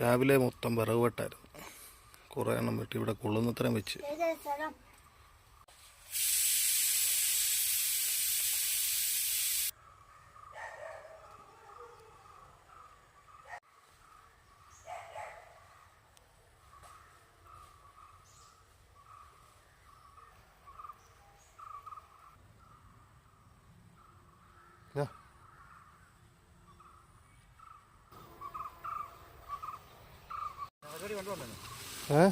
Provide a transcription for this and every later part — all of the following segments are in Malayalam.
രാവിലെ മൊത്തം വിറക് വെട്ടായിരുന്നു കുറേ എണ്ണം വെട്ടി ഇവിടെ കൊള്ളുന്നത്രയും വെച്ച്. ഏ?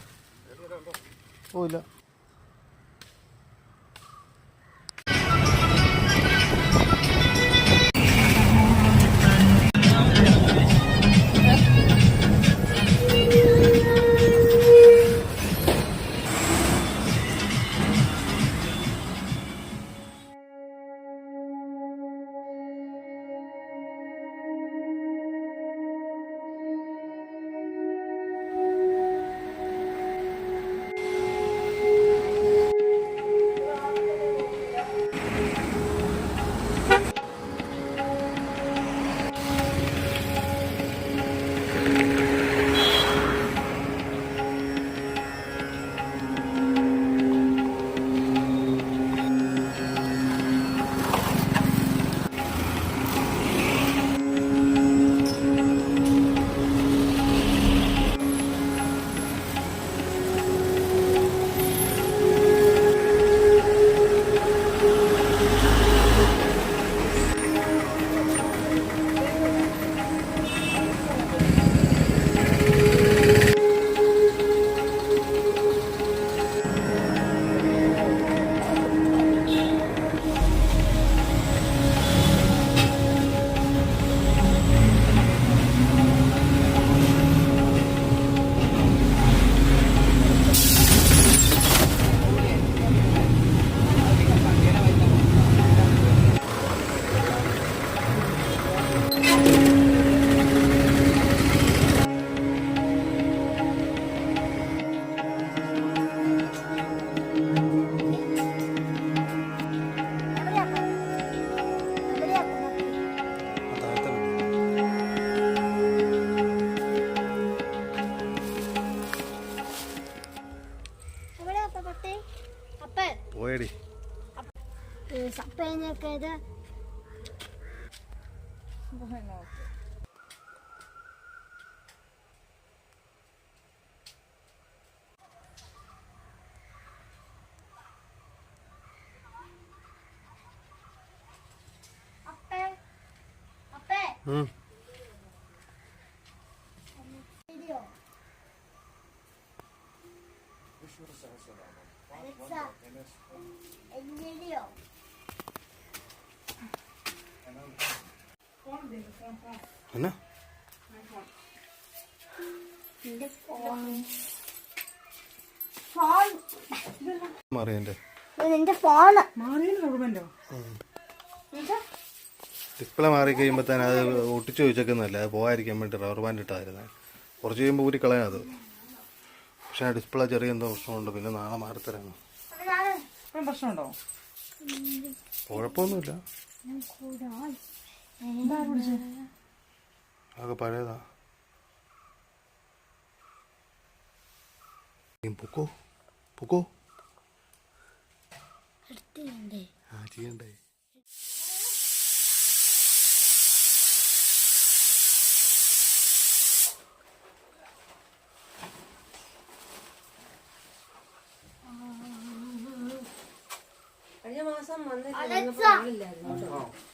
ഓ ഇല്ല. അപ്പേ അപ്പേ ഉം. Video Alexa video phone phone മാറിയന്റെ നിന്റെ ഫോണ് ഡിസ്പ്ലേ മാറി കഴിയുമ്പോ തന്നെ അത് ഒട്ടിച്ചു ചോദിച്ചേക്കുന്നല്ല അത് പോകാതിരിക്കാൻ വേണ്ടി റബ്ബർ ബാൻഡ് ഇട്ടായിരുന്നേ. കുറച്ച് കഴിയുമ്പോൾ ഊരി കളയാം അത്. പക്ഷെ ആ ഡിസ്പ്ലേ ചെറിയ എന്തോ പ്രശ്നമുണ്ട്. പിന്നെ നാളെ മാറിത്തരാം ഇപ്പം പ്രശ്നമുണ്ടോ? കുഴപ്പമൊന്നുമില്ല. അതൊക്കെ പഴയതാ. ഏ, പൊക്കോ? പൊക്കോ? ആ ചെയ്യണ്ടേ. കഴിഞ്ഞ മാസം അലക്സ.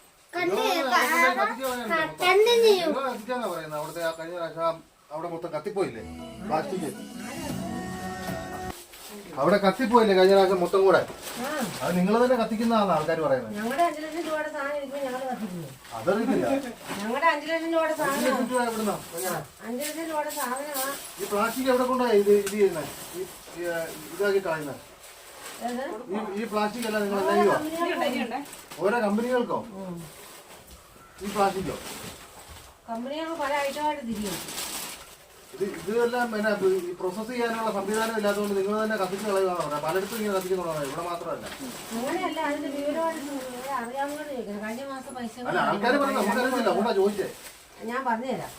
കത്തിക്കാന്നാ പറയുന്നത് അവിടുത്തെ ആ കഴിഞ്ഞ പ്രാവശ്യം അവിടെ മൊത്തം കത്തിപ്പോയില്ലേ? പ്ലാസ്റ്റിക്. അവിടെ കത്തിപ്പോയില്ലേ കഴിഞ്ഞ പ്രാവശ്യം മൊത്തം കൂടെ? അത് നിങ്ങൾ തന്നെ കത്തിക്കുന്നതാണ് ആൾക്കാർ പറയുന്നത്. ഞങ്ങളുടെ അഞ്ചു ലക്ഷം രൂപയുടെ സാധനം ഞങ്ങൾ കത്തിക്കുന്നു അതറിയില്ല. ഞങ്ങളുടെ അഞ്ചു ലക്ഷം രൂപയുടെ സാധനം അഞ്ചു ലക്ഷം രൂപയുടെ ഈ പ്ലാസ്റ്റിക് എവിടെ കൊണ്ടാ ഇത് ഇത് ചെയ്യുന്നത് ഇതാക്കി കളയുന്നത് ഏത്? ഈ ഈ പ്ലാസ്റ്റിക് അല്ല നിങ്ങൾ ഓരോ കമ്പനികൾക്കോ. ഈ പ്ലാസ്റ്റിക്കോ കമ്പനികൾ പല ഐറ്റമായിട്ട് തിരിയും ഇത് ഇതെല്ലാം പിന്നെ ചെയ്യാനുള്ള സംവിധാനം ഇല്ലാത്തതുകൊണ്ട് നിങ്ങൾ തന്നെ കത്തിച്ച് കളയുകയാണ് പലയിടത്തും ഇങ്ങനെ കത്തിക്കുന്നുള്ളതാണ്. ഇവിടെ മാത്രമല്ല. അങ്ങനെയല്ല അതിന്റെ വിവരമായിട്ട് അറിയാവുന്നത് ചോദിക്കണം. കഴിഞ്ഞ മാസം പൈസ അല്ല ആൾക്കാർ പറഞ്ഞു നമുക്കറിയില്ല അതുകൊണ്ടാ ചോദിച്ചേ. ഞാൻ പറഞ്ഞുതരാം.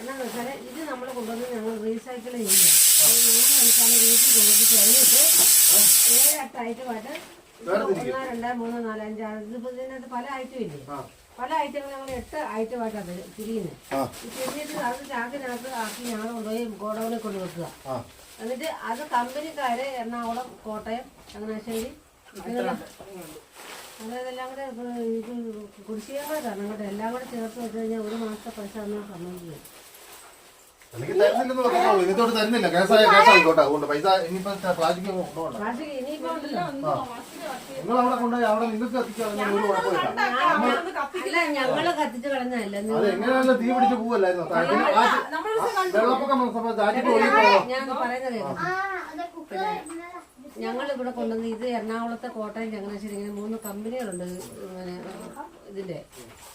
എന്നാന്ന് വെച്ചാൽ ഇത് നമ്മൾ കൊണ്ടുവന്ന് ഞങ്ങൾ റീസൈക്കിൾ ചെയ്യും മൂന്ന് മണിക്കാണ് വീട്ടിൽ കൊണ്ടുവന്ന് കഴിഞ്ഞിട്ട് ഏഴെട്ട് ഐറ്റമായിട്ട് ഒന്നോ രണ്ടോ മൂന്നോ നാലോ അഞ്ച് ആറ് ഇതിപ്പോ ഇതിനകത്ത് പല ഐറ്റം ഇല്ലേ? പല ഐറ്റങ്ങൾ ഞങ്ങൾ എട്ട് ഐറ്റമായിട്ടാണ് തിരിയുന്നത് തിരിഞ്ഞിട്ട് അത് ചാക്കിനകത്ത് ആക്കി ഞങ്ങൾ കൊണ്ടുപോയി ഗോഡൌണിൽ കൊണ്ട് വെക്കുക. എന്നിട്ട് അത് കമ്പനിക്കാര് എറണാകുളം കോട്ടയം ചങ്ങനാശ്ശേരി അതെല്ലാം കൂടെ കുടിശ്ശികകളെ കാരണം കേട്ടോ എല്ലാം കൂടെ ചേർത്ത് വെച്ച് കഴിഞ്ഞാൽ ഒരു മാസത്തെ പൈസ തന്നാൽ സമ്മതിക്കും തരുന്നില്ല. കേസായ കേസായിക്കോട്ടെ. അതുകൊണ്ട് പൈസ ഇനിയിപ്പോ പ്ലാസ്റ്റിക് കൊണ്ടുപോകണ്ട. പ്ലാസ്റ്റിക് ഇനിയിപ്പോ ഉണ്ടല്ലോ. നിങ്ങൾ അവിടെ കൊണ്ടുപോയി അവിടെ നിങ്ങൾക്ക് കത്തിക്കാതെ ഒരു കുഴപ്പമില്ല. അല്ല ഞങ്ങൾ കത്തിച്ച് കളഞ്ഞതല്ല. അത് എങ്ങനെയാണല്ലോ തീ പിടിച്ച് പോവല്ലായിരുന്നു? വെള്ളപ്പൊക്കം വന്ന സമയത്ത് ചാറ്റിട്ട് ഒഴുകി ഞാൻ പറയുന്നത് കേൾക്കും ഞങ്ങൾ ഇവിടെ കൊണ്ടുവന്ന് ഇത് എറണാകുളത്തെ കോട്ടയം ചങ്ങനാശ്ശേരി ഇങ്ങനെ മൂന്ന് കമ്പനികളുണ്ട് ഇങ്ങനെ ഇതിന്റെ.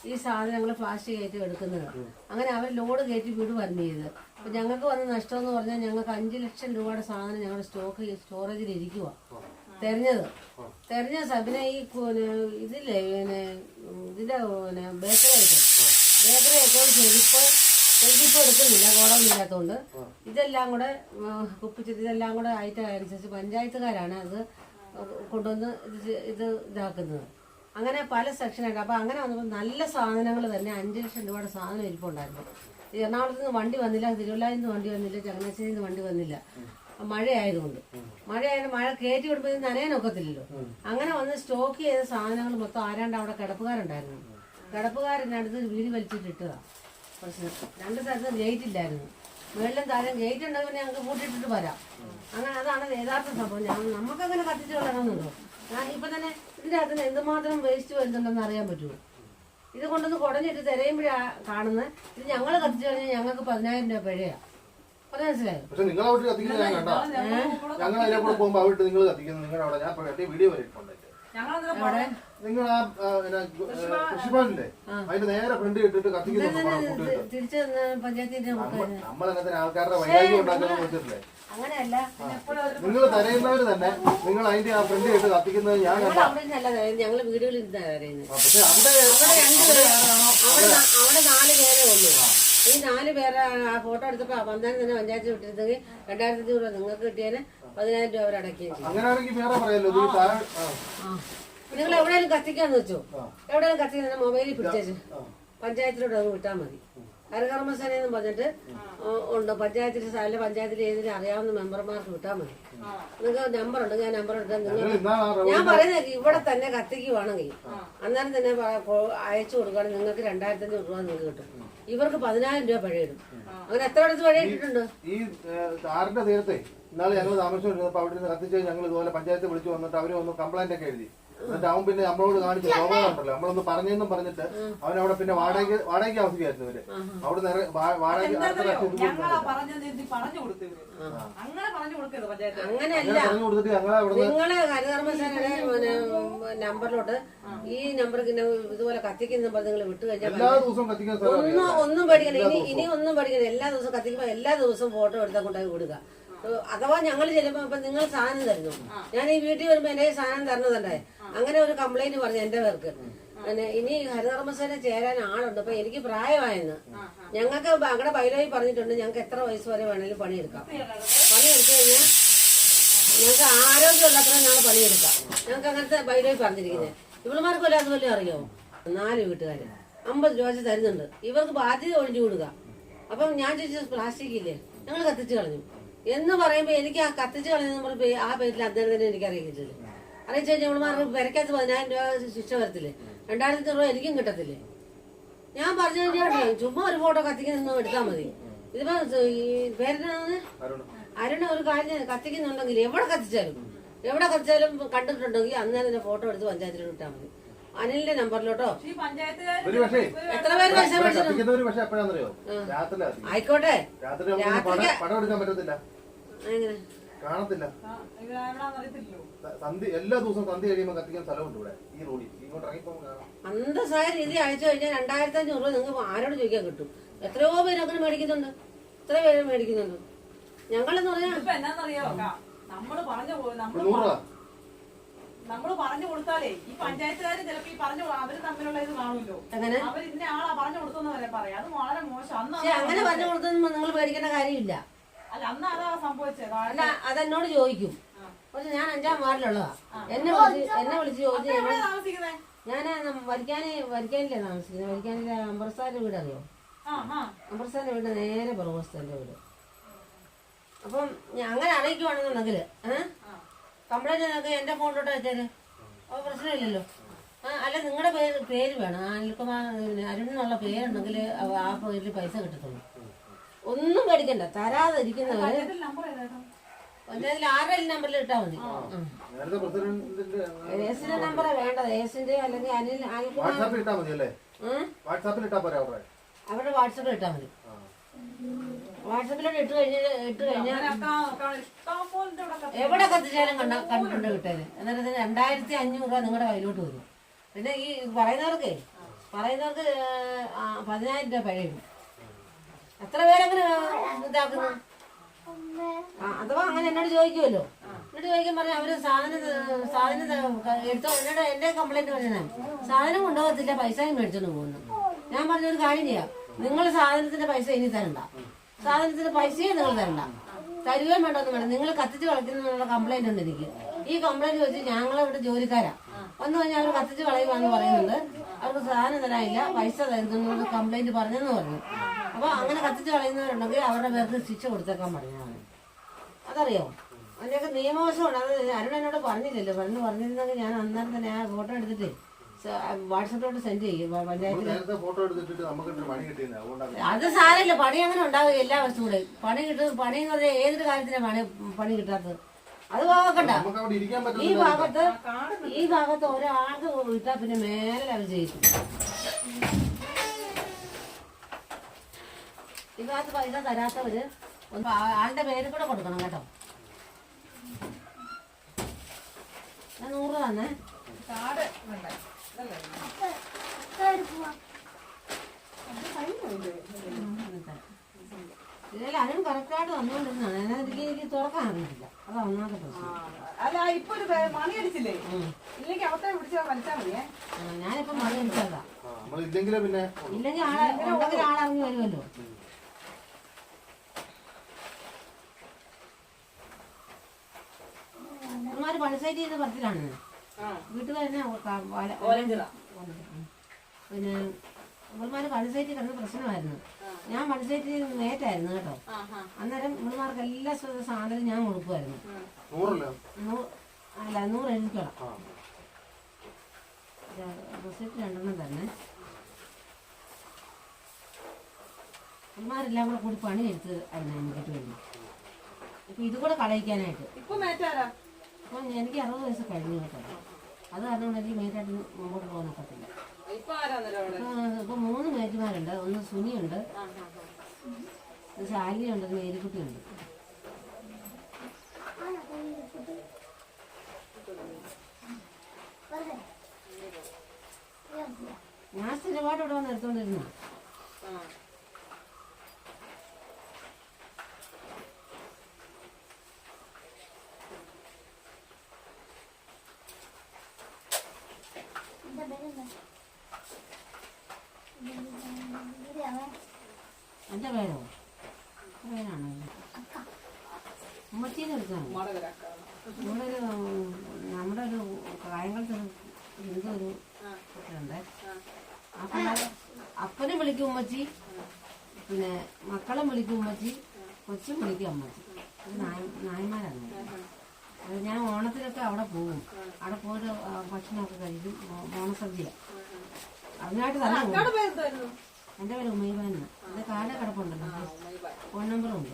ഈ സാധനം ഞങ്ങൾ ഫ്ലാഷ് കയറ്റി എടുക്കുന്നത്. അങ്ങനെ അവർ ലോഡ് കയറ്റി വിടുവായിരുന്നു ചെയ്ത് അപ്പൊ ഞങ്ങൾക്ക് വന്ന നഷ്ടം എന്ന് പറഞ്ഞാൽ ഞങ്ങൾക്ക് അഞ്ചു ലക്ഷം രൂപയുടെ സാധനം ഞങ്ങളുടെ സ്റ്റോക്ക് സ്റ്റോറേജിൽ ഇരിക്കുക തെരഞ്ഞത്. തെരഞ്ഞ സബിനെ പിന്നെ ഈ ഇതില്ലേ പിന്നെ ഇതിന്റെ പിന്നെ ബേക്കറി ഐറ്റം. ബേക്കറി ഐറ്റം ചെരുപ്പ് ചെരുപ്പ് എടുക്കുന്നില്ല ഗോഡൗണില്ലാത്തതുകൊണ്ട് ഇതെല്ലാം കൂടെ കുപ്പിച്ചിട്ട് ഇതെല്ലാം കൂടെ ഐറ്റം അനുസരിച്ച് പഞ്ചായത്തുകാരാണ് അത് കൊണ്ടുവന്ന് ഇത് ഇത് ഇതാക്കുന്നത്. അങ്ങനെ പല സെക്ഷനായിട്ട് അപ്പോൾ അങ്ങനെ വന്നപ്പോൾ നല്ല സാധനങ്ങൾ തന്നെ അഞ്ച് ലക്ഷം രൂപയുടെ സാധനം ഇരിപ്പുണ്ടായിരുന്നു. എറണാകുളത്ത് നിന്ന് വണ്ടി വന്നില്ല തിരുവല്ലായിൽ നിന്ന് വണ്ടി വന്നില്ല ചങ്ങനാശ്ശേരിയിൽ നിന്ന് വണ്ടി വന്നില്ല. മഴയായതുകൊണ്ട്. മഴയായത് മഴ കയറ്റി വിടുമ്പോൾ നനയാനൊക്കത്തില്ലല്ലോ അങ്ങനെ വന്ന് സ്റ്റോക്ക് ചെയ്ത സാധനങ്ങൾ മൊത്തം ആരാണ്ട് അവിടെ കിടപ്പുകാരുണ്ടായിരുന്നു. കിടപ്പുകാരനടുത്ത് വീട് വലിച്ചിട്ട് ഇട്ടതാ. പ്രശ്നം രണ്ട് സ്ഥലത്തും ഗേറ്റ് ഇല്ലായിരുന്നു. വെള്ളം താരം ഗേറ്റ് ഉണ്ടെങ്കിൽ പിന്നെ ഞങ്ങൾക്ക് കൂട്ടിയിട്ടിട്ട് വരാം. അങ്ങനെ അതാണ് യഥാർത്ഥ സംഭവം. ഞാൻ നമുക്കങ്ങനെ കത്തിച്ച് കളയണമെന്നുണ്ടോ ഞാൻ ഇപ്പം തന്നെ ഇതിന്റെ അകത്ത് എന്തുമാത്രം വേസ്റ്റ് വരുന്നുണ്ടെന്ന് അറിയാൻ പറ്റുമോ? ഇത് കൊണ്ടൊന്ന് കുടഞ്ഞിട്ട് തിരയുമ്പോഴാണ് കാണുന്നത്. ഇത് ഞങ്ങൾ കത്തിച്ചു കഴിഞ്ഞാൽ ഞങ്ങൾക്ക് പതിനായിരം രൂപ പിഴയാ. അത് മനസ്സിലായോ പക്ഷെ നിങ്ങൾ അവിടെ കത്തിക്കുന്നത് ഞാൻ കണ്ടോ ഞങ്ങൾ അതിലെ കൂടെ പോകുമ്പോ അവിടെ നിങ്ങൾ കത്തിക്കുന്നത് നിങ്ങളുടെ അവിടെ. ഞാൻ കണ്ടിയ വീഡിയോ വരെ ഇട്ടുണ്ട് നിങ്ങൾ ആ കൃഷിഭവനില്ലേ? അതിന്റെ നേരെ ഫ്രണ്ട് ഇട്ടിട്ട് കത്തിക്കുന്നു നമ്മളങ്ങനത്തെ ആൾക്കാരുടെ വൈകാരി ഉണ്ടാക്കാൻ വെച്ചിട്ടില്ലേ? അങ്ങനെയല്ല നിങ്ങൾ തരയുന്നവര് തന്നെ നിങ്ങൾ അതിന്റെ ആ ഫ്രണ്ട് ഇട്ട് കത്തിക്കുന്നത് ഞാൻ ഞങ്ങൾ വീടുകളിൽ പക്ഷെ അവിടെ അവിടെ നാല് പേരെ ഉള്ളൂ. ഈ നാല് പേരെ ആ ഫോട്ടോ എടുത്തപ്പോ പന്ത്രണ്ട് തന്നെ പഞ്ചായത്തിൽ വിട്ടിരുന്നെങ്കിൽ രണ്ടായിരത്തി രൂപ നിങ്ങൾക്ക് കിട്ടിയതിന് പതിനായിരം രൂപ അവർ അങ്ങനെയാണെങ്കിൽ വേറെ പറയാലോ ഇത് ഈ താഴെ ആ, നിങ്ങൾ എവിടെയെങ്കിലും കത്തിക്കാന്ന് വെച്ചോ. എവിടെയെങ്കിലും കത്തിക്കാൻ മൊബൈലിൽ പിടിച്ചേച്ച് പഞ്ചായത്തിലോട്ട് അത് വിട്ടാൽ മതി. ഹരികർമ്മസേന എന്ന് പറഞ്ഞിട്ട് ഉ- ഉണ്ട്? പഞ്ചായത്തിൽ അല്ല പഞ്ചായത്തിൽ ഏതിനും അറിയാവുന്ന മെമ്പർമാർക്ക് വിട്ടാൽ മതി. നിങ്ങൾക്ക് നമ്പർ ഉണ്ട് ഞാൻ നമ്പർ എടുത്താൽ നിങ്ങൾ ആ ഞാൻ പറയുന്നത് ഇവിടെ തന്നെ കത്തിക്കുവാണെങ്കിൽ അന്നേരം തന്നെ പ- കൊ- അയച്ചു കൊടുക്കുകയാണെങ്കിൽ നിങ്ങൾക്ക് രണ്ടായിരത്തി അഞ്ഞൂറ് രൂപ നിങ്ങൾക്ക് കിട്ടും. ഇവർക്ക് പതിനായിരം രൂപ പഴയ ഇടും അങ്ങനെ എത്ര അടുത്ത് പഴയ ഇട്ടിട്ടുണ്ട് ഈ ആറിന്റെ തീരത്തെ ഇന്നാളെ ഞങ്ങൾ താമസിച്ചോണ്ടിരുന്നപ്പോ അവിടെ നിന്ന് കത്തിച്ച് ഞങ്ങൾ ഇതുപോലെ പഞ്ചായത്ത് വിളിച്ചു വന്നിട്ട് അവർ വന്ന് കംപ്ലൈന്റ് ഒക്കെ എഴുതി. എന്നിട്ട് അവൻ പിന്നെ നമ്മളോട് കാണിച്ച സ്വഭാവം ഉണ്ടല്ലോ. നമ്മളൊന്ന് പറഞ്ഞെന്നും പറഞ്ഞിട്ട് അവൻ അവിടെ പിന്നെ വാടക വാടകയ്ക്ക് താമസിക്കായിരുന്നു ഇവർ. അവിടെ നിറയെ വാടക പറഞ്ഞു അങ്ങനെയല്ല. കൊടുത്തിട്ട് ഞങ്ങളെ നിങ്ങൾ നമ്പറിലോട്ട് ഈ നമ്പർ ഇതുപോലെ കത്തിക്കുന്ന നമ്പർ നിങ്ങൾ വിട്ടു കഴിഞ്ഞാൽ ഒന്നും പഠിക്കണം പേടിക്കണം ഇനി ഇനി ഒന്നും പഠിക്കണം എല്ലാ ദിവസവും കത്തിക്കുമ്പോൾ എല്ലാ ദിവസവും ഫോട്ടോ എടുത്താൽ കൊണ്ടുപോയി കൊടുക്കുക. അഥവാ ഞങ്ങൾ ചെല്ലുമ്പോൾ ഇപ്പൊ നിങ്ങൾ സാധനം തരുന്നു. ഞാൻ ഈ വീട്ടിൽ വരുമ്പോൾ എന്റെ സാധനം തരണതുണ്ടായി. അങ്ങനെ ഒരു കംപ്ലൈന്റ് പറഞ്ഞു എന്റെ പേർക്ക്. പിന്നെ ഇനി ഹരിതകർമ്മസേന ചേരാൻ ആളുണ്ട്. അപ്പൊ എനിക്ക് പ്രായമായെന്ന്. ഞങ്ങൾക്ക് അവിടെ ബൈലോയി പറഞ്ഞിട്ടുണ്ട്. ഞങ്ങൾക്ക് എത്ര വയസ്സ് വരെ വേണേലും പണിയെടുക്കാം. പണിയെടുത്തു കഴിഞ്ഞാൽ ഞങ്ങൾക്ക് ആരോഗ്യമുള്ളത്ര ഞങ്ങൾ പണിയെടുക്കാം. ഞങ്ങൾക്ക് അങ്ങനത്തെ ബൈലോയി പറഞ്ഞിരിക്കുന്നത് ഇവളുമാർക്ക് വല്ല അതുപോലെ അറിയാമോ നാല് വീട്ടുകാര്. അമ്പത് രൂപ വെച്ച് തരുന്നുണ്ട്. ഇവർക്ക് ബാധ്യത ഒഴിഞ്ഞു കൊടുക്കുക അപ്പം ഞാൻ ചോദിച്ചത് പ്ലാസ്റ്റിക് ഇല്ലേ? ഞങ്ങൾ കത്തിച്ചു കളഞ്ഞു. എന്ന് പറയുമ്പോൾ എനിക്ക് ആ കത്തിച്ച് കളഞ്ഞെന്ന് പറഞ്ഞ ആ പേരിൽ അന്നേരം തന്നെ എനിക്ക് അറിയിച്ചില്ല അറിയിച്ചു കഴിഞ്ഞാൽ ഇവളുമാർക്ക് പെരക്കകത്ത് പതിനായിരം രൂപ ശിക്ഷ വരത്തില്ലേ? രണ്ടായിരത്തി രൂപ എനിക്കും കിട്ടത്തില്ലേ? ഞാൻ പറഞ്ഞു കഴിഞ്ഞാൽ ചുമ്മാ ഒരു ഫോട്ടോ കത്തിക്കുന്ന എടുത്താൽ മതി. ഇതിപ്പോ ഈ പേരെന്നാണ്? അരുണ ഒരു കാര്യം കത്തിക്കുന്നുണ്ടെങ്കിൽ എവിടെ കത്തിച്ചാലും? എവിടെ കുറച്ചാലും കണ്ടിട്ടുണ്ടെങ്കിൽ അന്നേരം തന്നെ ഫോട്ടോ എടുത്ത് പഞ്ചായത്തിൽ വിട്ടാൽ മതി. അനിലിന്റെ നമ്പറിലോട്ടോ? ഒരു പക്ഷേ എത്ര പേര് പൈസ പക്ഷെ എപ്പോഴാണെന്നറിയോ. ആയിക്കോട്ടെ. രാത്രി നമുക്ക് പടം പടം എടുക്കാൻ പറ്റത്തില്ല. എങ്ങനെ? കാണത്തില്ല. എവിടാന്ന് അറിയത്തില്ലല്ലോ. സ- സന്ധി എല്ലാ ദിവസവും സന്ധി കഴിയുമ്പോൾ കത്തിക്കാൻ സ്ഥലമുണ്ട് ഇവിടെ ഈ റോഡിൽ. ഇങ്ങോട്ട് ഇറങ്ങിപ്പോകുമ്പോൾ കാണാം. അന്തസ്സായ രീതി അയച്ചു കഴിഞ്ഞാൽ രണ്ടായിരത്തി അഞ്ഞൂറ് രൂപ നിങ്ങൾക്ക് ആരോട് ചോദിക്കാൻ കിട്ടും. എത്രയോ പേര് അങ്ങനെ മേടിക്കുന്നുണ്ട്. എത്ര പേര് മേടിക്കുന്നുണ്ട്. ഞങ്ങളെന്ന് പറഞ്ഞാൽ ഇപ്പൊ എന്നാന്നറിയോ? നമ്മൾ പറഞ്ഞു പോ- നമ്മൾ നമ്മൾ പറഞ്ഞു കൊടുത്താലേ ഈ പഞ്ചായത്തുകാര് ചിലപ്പോ ഈ പറഞ്ഞു അവർ തമ്മിലുള്ള ഇത് കാണുമല്ലോ. എങ്ങനെ? അവർ ഇന്ന ആളാ പറഞ്ഞു കൊടുത്തെന്ന് വരെ പറയാം. അത് വളരെ മോശം. അന്ന് അങ്ങനെ പറഞ്ഞു കൊടുത്തൊന്നും നിങ്ങൾ പേടിക്കേണ്ട കാര്യമില്ല. അല്ല അന്ന് അതാ സംഭവിച്ചത് അല്ല അതെന്നോട് ചോദിക്കും. പക്ഷെ ഞാൻ അഞ്ചാം വാർഡിലുള്ളതാ. എന്നെ വിളിച്ച് എന്നെ വിളിച്ച് ചോദിച്ചു ഞാൻ വരിക്കാന് വരിക്കാനില്ലേ താമസിക്കുന്നത് വരിക്കാനില്ല അമ്പർസാന്റെ വീട് അറിയോ? ആ ആ. അമ്പർസാന്റെ വീട് നേരെ പുറകുവശത്തെ വീട്. അപ്പം ഞാൻ അങ്ങനെ അറിയിക്കുവാണെന്നുണ്ടെങ്കിൽ കംപ്ലൈന്റ് കംപ്ലൈന്റ് നിങ്ങൾക്ക് എന്റെ ഫോണിലോട്ട് വെച്ചേര് അപ്പോൾ പ്രശ്നമില്ലല്ലോ. ആ അല്ല നിങ്ങളുടെ പേര് പേര് വേണം. ആ അനിൽകുമാർ അരുൺ എന്നുള്ള പേരുണ്ടെങ്കിൽ ആ പേരിൽ പൈസ കിട്ടത്തുള്ളൂ. ഒന്നും പേടിക്കണ്ട. തരാതെ ഇരിക്കുന്നവര് ഇതിൽ നമ്പർ ഏതായിരുന്നു? പഞ്ചായത്തിൽ ആരുടെ നമ്പറിൽ ഇട്ടാൽ മതി. ഏസിന്റെ നമ്പറാ വേണ്ടത്. ഏസിന്റെ അല്ലെങ്കിൽ അനിൽ അനിൽകുമാർ. അവരുടെ ഇട്ടാ? വാട്സാപ്പിൽ ഇട്ടാ പോരാ അവരുടെ? അവരുടെ വാട്സപ്പിൽ ഇട്ടാൽ മതി. വാട്സപ്പിലോട്ട് ഇട്ട് കഴിഞ്ഞ ഇട്ട് കഴിഞ്ഞാൽ എവിടെ കത്തിച്ചാലും കണ്ട കണ്ടിട്ടുണ്ട് കിട്ടാന് എന്നിട്ട് രണ്ടായിരത്തി അഞ്ഞൂറ് രൂപ നിങ്ങളുടെ കയ്യിലോട്ട് വരും. പിന്നെ ഈ പറയുന്നവർക്ക് പറയുന്നവർക്ക് പതിനായിരം രൂപ പിഴ വരും എത്ര പേരങ്ങനെ ഇതാക്കുന്നു? അഥവാ അങ്ങനെ എന്നോട് ചോദിക്കുമല്ലോ എന്നോട് ചോദിക്കാൻ പറഞ്ഞാൽ അവർ സാധനം സാധനം എടുത്തോ എന്നോട് എന്റെ കംപ്ലൈന്റ് പറഞ്ഞാൽ സാധനം കൊണ്ടുപോകത്തില്ല പൈസയും മേടിച്ചോണ്ട് പോകുന്നു. ഞാൻ പറഞ്ഞൊരു കാര്യം ചെയ്യാം. നിങ്ങൾ സാധനത്തിന്റെ പൈസ ഇനി തരണ്ട. സാധനത്തിന്റെ പൈസയും നിങ്ങൾ തരണ്ട. തരുകയും വേണ്ടെന്ന് വേണം നിങ്ങൾ കത്തിച്ച് കളയ്ക്കുന്ന കംപ്ലൈന്റ് ഉണ്ട് എനിക്ക്. ഈ കംപ്ലൈന്റ് വെച്ച് ഞങ്ങളിവിടെ ജോലിക്കാരാ. വന്നു കഴിഞ്ഞാൽ അവർ കത്തിച്ച് കളയുവാന്ന് പറയുന്നുണ്ട്. അവർക്ക് സാധനം തരാനില്ല. പൈസ തരുന്നു കംപ്ലൈന്റ് പറഞ്ഞെന്ന് പറഞ്ഞു. അപ്പൊ അങ്ങനെ കത്തിച്ച് കളയുന്നവരുണ്ടെങ്കിൽ അവരുടെ പേർക്ക് ശിക്ഷ കൊടുത്തേക്കാൻ പറഞ്ഞതാണ് അതറിയോ? അതിന്റെയൊക്കെ നിയമവശമുണ്ട് അത് അരുൺ എന്നോട് പറഞ്ഞില്ലല്ലോ. പറഞ്ഞു പറഞ്ഞിരുന്നെങ്കിൽ ഞാൻ അന്നേരം തന്നെ ആ ഫോട്ടോ എടുത്തിട്ട് വാട്സപ്പിലോട്ട് സെൻഡ് ചെയ്യും പഞ്ചായത്തിൽ ഇട്ട് അത് സാരമില്ല പണി അങ്ങനെ ഉണ്ടാവും എല്ലാ വർഷവും കൂടെ. പണി കിട്ടും പണി എന്ന് പറഞ്ഞാൽ ഏതൊരു കാര്യത്തിനാണ് പണി പണി കിട്ടാത്തത്? അത് പോകണ്ട ഈ ഭാഗത്ത് ഈ ഭാഗത്ത് ഒരാൾക്ക് വിട്ടാ പിന്നെ മേലെ അവർ ചെയ്യും ഈ ഭാഗത്ത് പൈസ തരാത്തവര് ഒന്ന് ആളുടെ പേര് കൂടെ കൊടുക്കണം കേട്ടോ. ഞാൻ നൂറ് തന്നെ. കാർഡ് വേണ്ടേ? അതിനും കറക്റ്റായിട്ട് വന്നുകൊണ്ടിരുന്നാണ് അതിനകത്ത് എനിക്ക് തുറക്കാൻ അറിയില്ല അതാ ഒന്നാമത്തെ അല്ല ഇപ്പൊ ഒരു മണി ഇല്ലെങ്കിൽ അവസ്ഥ പിടിച്ചാ വലിച്ചാ മതിയേ ഞാനിപ്പോ മണി അടിച്ചതാ പിന്നെ ഇല്ലെങ്കിൽ ആളിറങ്ങി വരുമല്ലോ പണി സൈറ്റ് ചെയ്യുന്ന പത്തിലാണ് വീട്ടിൽ തന്നെ പിന്നെ ഇവന്മാര് പണിസൈറ്റ് കിടന്ന പ്രശ്നമായിരുന്നു. ഞാൻ പണിസൈറ്റ് നേറ്റായിരുന്നു കേട്ടോ. അന്നേരം ഇവന്മാർക്ക് എല്ലാ സാധനവും ഞാൻ കൊടുക്കുമായിരുന്നു അല്ല നൂറ് എഴുതിക്കോളാം ആ. റെസിപ്റ്റ് രണ്ടെണ്ണം തന്നെ. ഇവന്മാരെല്ലാം കൂടെ കൂടി പണി എടുത്ത് അതിന് എനിക്ക് വേണ്ടി ഇപ്പൊ ഇത് കൂടെ കളയിക്കാനായിട്ട്. ഇപ്പൊ മേറ്റാരാ അപ്പം എനിക്ക് അറുപത് വയസ്സ് കഴിഞ്ഞു കേട്ടോ. അത് കാരണം എനിക്ക് മെയിനായിട്ട് മുമ്പോട്ട് പോകാൻ ഒക്കത്തില്ല. ഇപ്പൊ മൂന്ന് മേറ്റുമാരുണ്ട് ഒന്ന് സുനിയുണ്ട്. ശാലിയുണ്ട് മേരിക്കുട്ടിയുണ്ട്. ഞാൻ സ്ഥിരമായിട്ട് ഇവിടെ വന്ന് എടുത്തോണ്ടിരുന്നു എന്റെ പേരോ? പേരാണോ? ഉമ്മച്ചീനെ എടുക്കണം ഉമ്മാടെ പേരാക്കാണ് നമ്മുടെ ഒരു നമ്മുടെ ഒരു കായംകുളത്ത് ഒരു ഹിന്ദു പിള്ളേരെ അപ്പനും വിളിക്കും ഉമ്മച്ചി. പിന്നെ മക്കളും വിളിക്കും ഉമ്മച്ചി. കൊച്ചും വിളിക്കും അമ്മച്ചി ഇത് നായ നായന്മാരാണ്. അത് ഞാൻ ഓണത്തിനൊക്കെ അവിടെ പോകും. അവിടെ പോയിട്ട് ഭക്ഷണമൊക്കെ കഴിക്കും. ഓണസദ്യ അതിനായിട്ട് തന്നെ പോകും. എന്റെ പേര് ഉമ്മയിബാന്ന് അത് കാല കിടപ്പുണ്ടല്ലോ. ഫോൺ നമ്പറും ഉണ്ട്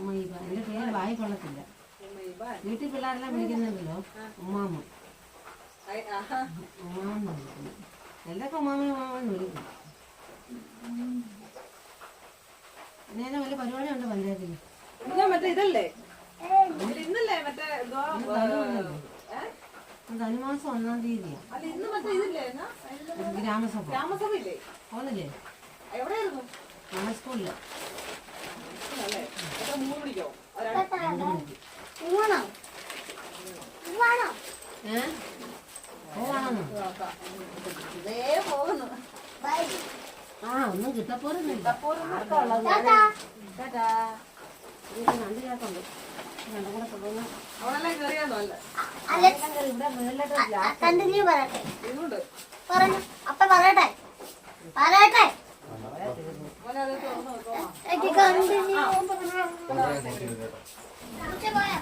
ഉമ്മയിബ എന്റെ പേര് വായി കൊള്ളത്തില്ല. വീട്ടിൽ പിള്ളേരെല്ലാം വിളിക്കുന്നുണ്ടല്ലോ. ഉമ്മാമ. ഉമ്മാന്ന് വിളിക്കുന്നു. എല്ലാവർക്കും ഉമ്മാമെന്ന് വിളിക്കും പിന്നെ വലിയ വല്ല പരിപാടിയുണ്ട് പഞ്ചായത്തിൽ? ഇന്നല്ലേ മറ്റേ ഇതല്ലേ? ഇന്നല്ലേ മറ്റേ എന്തോ അനുമാസം ഒന്നാം തീയതിയാണ് അല്ല ഇന്ന് മറ്റേ ഇതില്ലേ? എന്നാ? ഗ്രാമസഭ. പോന്നില്ലേ നമ്മുടെ സ്കൂളിൽ. ആ ഒന്നും കിട്ടപ്പോരൊന്നുമില്ല ടാറ്റാ. കേട്ടാ രണ്ട് കണ്ടിന്യൂ പറയട്ടെ. പറഞ്ഞു അപ്പ പറയട്ടെ. പറയട്ടെ. കണ്ടിന്യൂ പോയാ